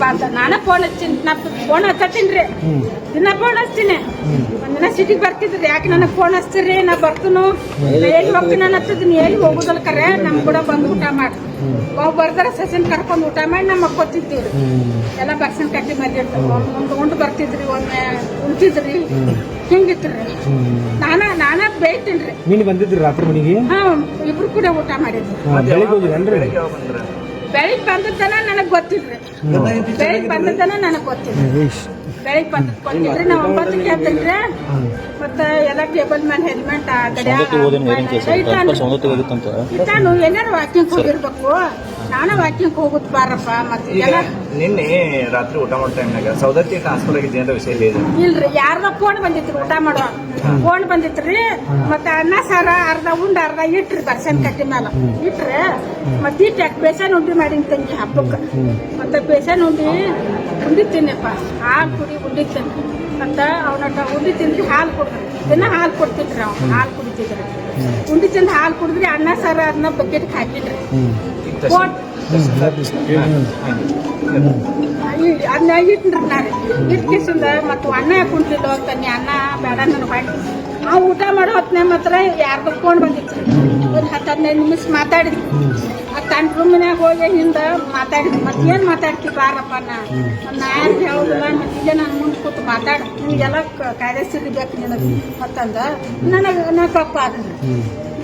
ಬಾರ್ದ ನಾನ ಫೋನ್ ಹಚ್ತೀನಿ ನಾ ಫೋನ್ ಹಚ್ಚತ್ತೀನಿ ರೀ. ದಿನ ಫೋನ್ ಹಚ್ತೀನಿ ಒಂದಿನ ಸಿಟಿಗೆ ಬರ್ತಿದ್ರಿ ಯಾಕೆ ನನಗೆ ಫೋನ್ ಹಚ್ತೀರಿ ನಾ ಬರ್ತನು. ಎಲ್ಲಿ ಹೋಗ್ತೀನಿ ಅನ್ನತ್ತಿದ್ದೀನಿ ಎಲ್ಲಿ ಹೋಗುದಲ್ಲ ಕರೆ. ನಮ್ ಕೂಡ ಬಂದು ಊಟ ಮಾಡಿ. ಹೋಗಿ ಬರ್ದಾರ ಸಸಿನ್ ಕರ್ಕೊಂಡು ಊಟ ಮಾಡಿ ನಮ್ಮ ಮಕ್ಕೋತಿದ್ದೀವಿ ಎಲ್ಲ ಬರ್ಸನ್ ಕಟ್ಟಿ ಮದ್ವೆ ಒಂದು ಉಂಡು ಬರ್ತಿದ್ರಿ ಒಮ್ಮೆ ಉಳ್ತಿದ್ರಿ ಹಿಂಗಿತ್ರಿ. ಹ್ಮ್. ನಾನ ನಾನ ಬೇಯ್ತೀನಿ ನೀನು ಬಂದಿದ್ರಿ ರಾತ್ರಿ ಮನೆಗೆ? ಹಾ ಇಬ್ರು ಕೂಡ ಊಟ ಮಾಡಿದ್ವಿ. ಹಾ, ಬೆಳಿಗ್ಗೆ ಬಂದ ತನ ನನಗ್ ಗೊತ್ತಿದ್ರಿ ಬೆಳಿಗ್ ಬೆಳಿಗ್ಗೆ ಬಂದದ್ದನ ನನಗ್ ಗೊತ್ತಿಲ್ಲ ಏಶ್ ಬೆಳಿಗ್ಗೆ ಬಂದದ್ ಗೊತ್ತಿಲ್ರಿ ನಾವು ಒಂಬತ್ತಕ್ಕೆ ಎದ್ದಿಲ್ರಿ ಮತ್ತೆ ಎಲ್ಲ ಟೇಬಲ್ ಮೇಲೆ ಹೆಲ್ಮೆಟ್ ನಾನು ಏನಾರು ವಾಕಿಂಗ್ ಹೋಗಿರ್ಬೇಕು. ನಾನು ವಾಕಿಂಗ್ ಹೋಗುದ್ ಬಾರಪ್ಪ ಮತ್ತೆ ಎಲ್ಲ ನಿನ್ನೆ ರಾತ್ರಿ ಊಟ ಮಾಡೋ ಟೈಮ್ನಾಗ ಸೌದತ್ತಿ ಟ್ರಾನ್ಸ್ಫರ್ ಆಗಿದ್ದೆ ಅಂತ ವಿಷಯ ಹೇಳಿದ್ರು. ಇಲ್ರಿ ಯಾರ್ದ ಫೋನ್ ಬಂದಿತ್ರಿ ಊಟ ಮಾಡೋ ಫೋನ್ ಬಂದಿತ್ರಿ ಮತ್ತೆ ಅನ್ನ ಸಾರ ಅರ್ಧ ಉಂಡ ಅರ್ಧ ಇಟ್ರಿ ಬರ್ಸನ್ ಕಟ್ಟಿ ಮೇಲೆ ಇಟ್ರಿ ಮತ್ತೆ ಇಟ್ಟು ಯಾಕೆ ಬೇಸನ್ ಉಂಡಿ ಮಾಡಿನ ತಂಗಿ ಹಬ್ಬಕ್ಕೆ ಮತ್ತೆ ಬೇಸನ್ ಉಂಡಿ ಉಂಡಿ ತಿನ್ನಪ್ಪ ಹಾಲು ಕುಡಿ ಉಂಡಿ ತಿನ್ ಅಂತ ಅವನ ಉಂಡಿ ತಿಂದ್ರೆ ಹಾಲು ಕೊಡ್ರಿ ದಿನ ಹಾಲು ಕೊಡ್ತಿದ್ರಿ ಅವ್ನು ಹಾಲು ಕುಡಿತಿದ್ರು. ಉಂಡಿ ತಿಂದು ಹಾಲು ಕುಡಿದ್ರಿ ಅನ್ನ ಸಾರ ಅದನ್ನ ಬಕೆಟ್ ಹಾಕಿದ್ರಿ. ಕೊಟ್ ಅನ್ನ ಇಟ್ರಿ ನಾನು. ಇಟ್ಕಿಸಿಂದ ಮತ್ತು ಅನ್ನ ಕುಂತಿಲ್ಲ ಅಂತಾನೆ ಅನ್ನ ಬೇಡ ನನಗೆ ಮಾಡಿ ನಾವು ಊಟ ಮಾಡೋ ಹೊತ್ತಿನ ಮಾತ್ರ ಯಾರ್ದು ಫೋನ್ ಬಂದಿತ್ತು. ಒಂದು ಹತ್ತು ಹದಿನೈದು ನಿಮಿಷ ಮಾತಾಡಿದ್ವಿ ತನ್ನ ರೂಮಿನಾಗ ಹೋಗಿ ಹಿಂದ ಮಾತಾಡಿ ಮತ್ತೇನು ಮಾತಾಡ್ತಿ ಬಾರಪ್ಪ ನಾ? ನಾ ಯಾರು ಹೇಳೋದಿಲ್ಲ ಮತ್ತೆ ಇಲ್ಲೇ ನಾನು ಮುಂದೆ ಕೂತು ಮಾತಾಡ ನಿಮಗೆಲ್ಲ ಕಾಯ್ದೆ ಸಿಗಬೇಕು ನಿನಗೆ? ಮತ್ತಂದ? ನನಗೆ ನಾ ಗಪ್ಪ ಆದ್ರೆ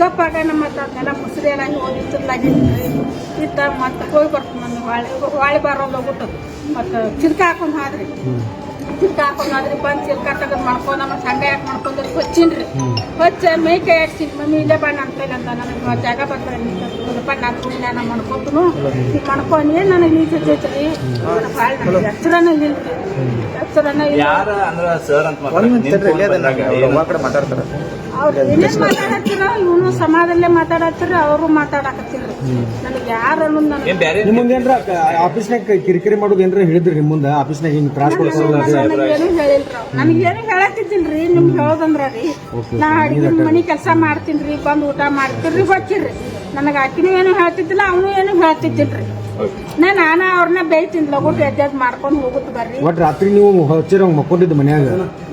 ಗಪ್ಪ ಆಗ ನಮ್ಮ ಮತ್ತೆ ಅದನ್ನೆಲ್ಲ ಮುಸ್ರಿ ಎಲ್ಲ ಹೋಗಿ ತಿರ್ಲಾಗಿ ಇತ್ತ ಮತ್ತೆ ಹೋಗಿ ಬರ್ತೀನಿ ನಾನು ಹೊಳೆ ಹೊಳೆ ಬರೋದು ಹೋಗ್ಬಿಟ್ಟು ಮತ್ತು ಚಿಲ್ಕ ಹಾಕೊಂಡು ಹೋದ್ರಿ. ಚಿಲ್ಕ ಹಾಕೊಂಡು ಬಂದು ಚಿಲ್ಕ ತೆಗೆದು ಮಾಡ್ಕೊಂಡು ನಮ್ಮ ಸಂಡೆ ಯಾಕೆ ಮಾಡ್ಕೊಂಡು ಹೊಚ್ಚಿನ್ರಿ. ಹೊಚ್ಚ ಮೈ ಕೈ ಹಾಕ್ಸಿನಿ ಮಮ್ಮಿ ಇಲ್ಲೇ ಬಣ್ಣ ಅಂತ ಅಂತ ನನಗೆ ಜಾಗ ಬರ್ತಾರೆ ನಾನು ಮಾಡ್ಕೊತನು. ಈಗ ಮಾಡ್ಕೊಂಡು ನನಗೆ ನೀಚ ಭಾಳ ಇಲ್ಲ. ಅವ್ರು ಏನೇನ್ ಮಾತಾಡತ್ತಿರ ಇವನು ಸಮಾಜದಲ್ಲೇ ಮಾತಾಡತ್ತಿರ ಅವರು ಮಾತಾಡಕತ್ತಿಲ್ರಿ ನನಗೆ ಯಾರು ಅನ್ನೋದು ಏನ್ ನನಗೆ ಏನ್ರ ಆಫೀಸ್ನಾಗ ಕಿರಿಕಿರಿ ಮಾಡೋದು ಏನ್ರ ಹೇಳಿದ್ರಿ ನಿಮ್ಮ ಮುಂದೆ ಆಫೀಸ್ನಾಗ ಹಿಂಗ್ ತ್ರಾಸ್ ಕೊಡ್ಸೋದು ನನಗೇನು ಹೇಳಿಲ್ರಿ ನನಗೇನು ಹೇಳತ್ತಿದ್ದಿಲ್ರಿ ನಿಮ್ಗೆ ಹೇಳೋದಂದ್ರ ರೀ. ನಾ ಅಡಿಗೆ ಮನೆ ಕೆಲಸ ಮಾಡ್ತೀನ್ರಿ ಬಂದು ಊಟ ಮಾಡ್ತೀರಿ ಗೊತ್ತಿರ್ರಿ ನನಗೆ ಆಕಿನೂ ಏನು ಹೇಳ್ತಿದ್ದಿಲ್ಲ ಅವನು ಏನು ಹೇಳ್ತಿದ್ದಿಲ್ರಿ. ನಾನು ಅವ್ರನ್ನ ಬೇಯ್ತೀನಿ ಲಗುಟ್ ಎದ್ದೆದ್ ಮಾಡ್ಕೊಂಡು ಹೋಗುತ್ತ ಬರ್ರಿ. ಒಟ್ ರಾತ್ರಿ ನೀವು ಹಚ್ಚಿರ ಮಕ್ಕೊಂಡಿದ್ದು ಮನ್ಯಾಗ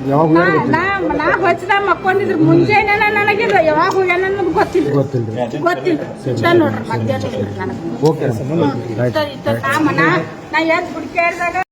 ಯಾವಾಗ ನಾ ನಾ ನಾ ಹೊಚ್ಚದಾಗ ಮಕ್ಕೊಂಡಿದ್ರು ಮುಂಜಾನೆ ನನಗೆ ಯಾವಾಗ ಹೋಗ್ಯಾನ ಅನ್ನೋದು ಗೊತ್ತಿಲ್ಲ. ಗೊತ್ತಿಲ್ರಿ. ಗೊತ್ತಿಲ್ಲ. ಇಷ್ಟ ನೋಡ್ರಿ ಮಧ್ಯಾಹ್ನ ನನಗೆ. ಓಕೆ. ನಾ ಎದ್ದು